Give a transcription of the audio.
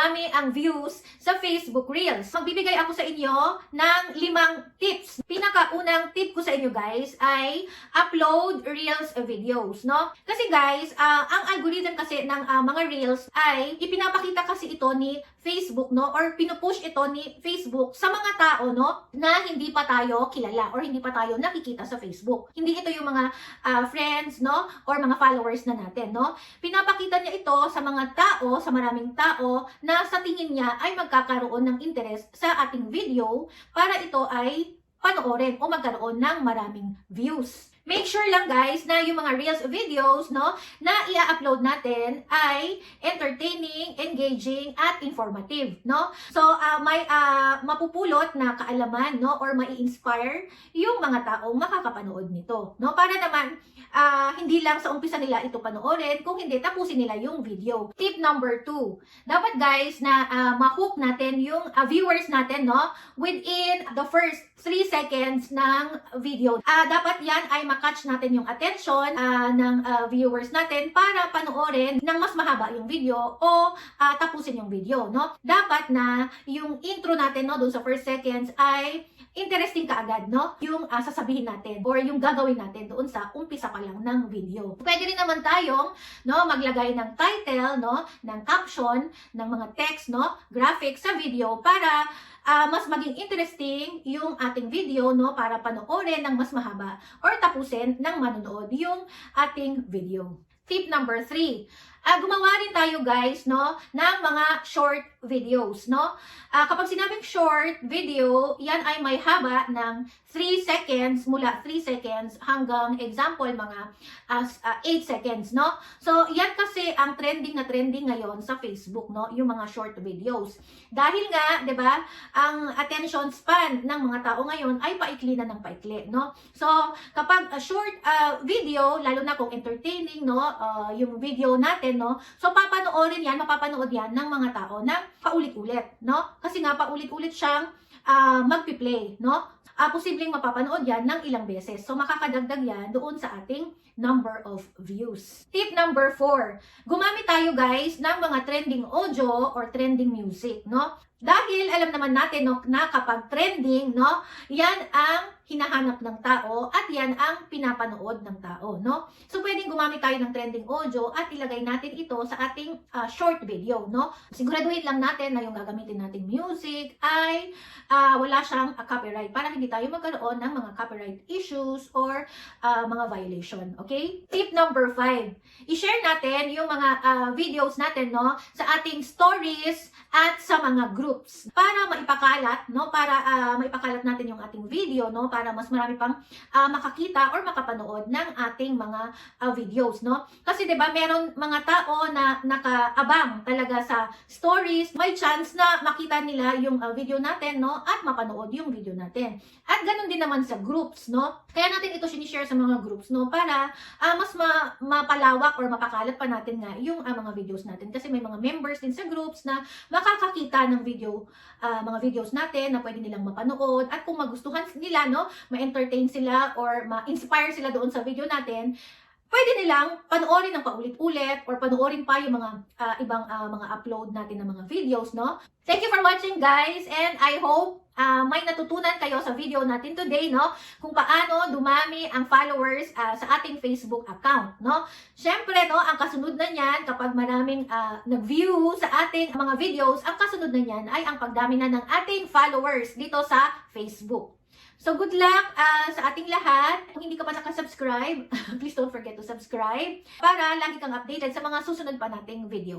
dumami ang views sa Facebook Reels. Magbibigay ako sa inyo ng limang tips. Pinakaunang tip ko sa inyo guys ay upload Reels videos, no? Kasi guys, ah, ang algorithm kasi ng ah, mga Reels ay ipinapakita kasi ito ni Facebook, no? Or pinupush ito ni Facebook sa mga tao, no? Na hindi pa tayo kilala or hindi pa tayo nakikita sa Facebook. Hindi ito yung mga ah, friends, no? Or mga followers na natin, no? Pinapakita niya ito sa mga tao, sa maraming tao na sa tingin niya ay magkakaroon ng interest sa ating video para ito ay panoorin o magkaroon ng maraming views. Make sure lang guys na yung mga Reels videos no na i-upload natin ay entertaining, engaging at informative, no? So ah, may ah, mapupulot na kaalaman no or mai-inspire yung mga taong makakapanood nito, no? Para naman ah, hindi lang sa umpisa nila ito panoorin, kung hindi tapusin nila yung video. Tip number two, dapat guys na ah, ma-hook natin yung ah, viewers natin no within the first 3 seconds ng video. Ah, dapat yan ay makatch natin yung attention ah, ng ah, viewers natin para panoorin ng mas mahaba yung video o ah, tapusin yung video, no? Dapat na yung intro natin no doon sa first seconds ay interesting kaagad, no? Yung ah, sasabihin natin or yung gagawin natin doon sa umpisa pa lang ng video. Pwede rin naman tayong no maglagay ng title, no, ng caption, ng mga text, no, graphics sa video para ah, mas maging interesting yung ating video no para panoorin ng mas mahaba or tapusin ng manonood yung ating video. Tip number 3. Ah, gumawa rin tayo guys no ng mga short videos no. Ah, kapag sinabing short video, yan ay may haba ng 3 seconds mula 3 seconds hanggang example mga as 8 seconds no. So yan kasi ang trending na trending ngayon sa Facebook no, yung mga short videos. Dahil nga, 'di ba, ang attention span ng mga tao ngayon ay paikli na ng paikli no. So kapag a short ah, video, lalo na kung entertaining no, ah, yung video natin no. So papanoorin yan, mapapanood yan ng mga tao na paulit-ulit no. Kasi nga paulit-ulit siyang ah, magpi-play no. Ah, posibleng mapapanood yan ng ilang beses. So makakadagdag yan doon sa ating number of views. Tip number 4. Gumamit tayo guys ng mga trending audio or trending music, no? Dahil alam naman natin no, na kapag trending, no, yan ang hinahanap ng tao at yan ang pinapanood ng tao, no? So pwedeng gumamit tayo ng trending audio at ilagay natin ito sa ating ah, short video, no? Siguraduhin lang natin na yung gagamitin nating music ay ah, wala siyang ah, copyright para hindi tayo magkaroon ng mga copyright issues or ah, mga violation, okay? Tip number 5. I-share natin yung mga ah, videos natin, no, sa ating stories at sa mga groups para maipakalat, no, para ah, maipakalat natin yung ating video, no, para mas marami pang ah, makakita or makapanood ng ating mga ah, videos, no? Kasi 'di ba, meron mga tao na nakaabang talaga sa stories, may chance na makita nila yung ah, video natin, no? At mapanood yung video natin. At ganun din naman sa groups, no? Kaya natin ito sinishare sa mga groups, no? Para ah, mas ma- mapalawak or mapakalat pa natin nga yung ah, mga videos natin. Kasi may mga members din sa groups na makakakita ng video, ah, mga videos natin na pwede nilang mapanood. At kung magustuhan nila, no? Ma-entertain sila or ma-inspire sila doon sa video natin, pwede nilang panoorin ng paulit-ulit or panoorin pa yung mga ah, ibang ah, mga upload natin ng mga videos, no? Thank you for watching, guys, and I hope ah, may natutunan kayo sa video natin today, no? Kung paano dumami ang followers ah, sa ating Facebook account, no? Syempre, no, ang kasunod na niyan kapag maraming ah, nag-view sa ating mga videos, ang kasunod na niyan ay ang pagdami na ng ating followers dito sa Facebook. So good luck ah, sa ating lahat. Kung hindi ka pa nakasubscribe, please don't forget to subscribe para lagi kang updated sa mga susunod pa nating video.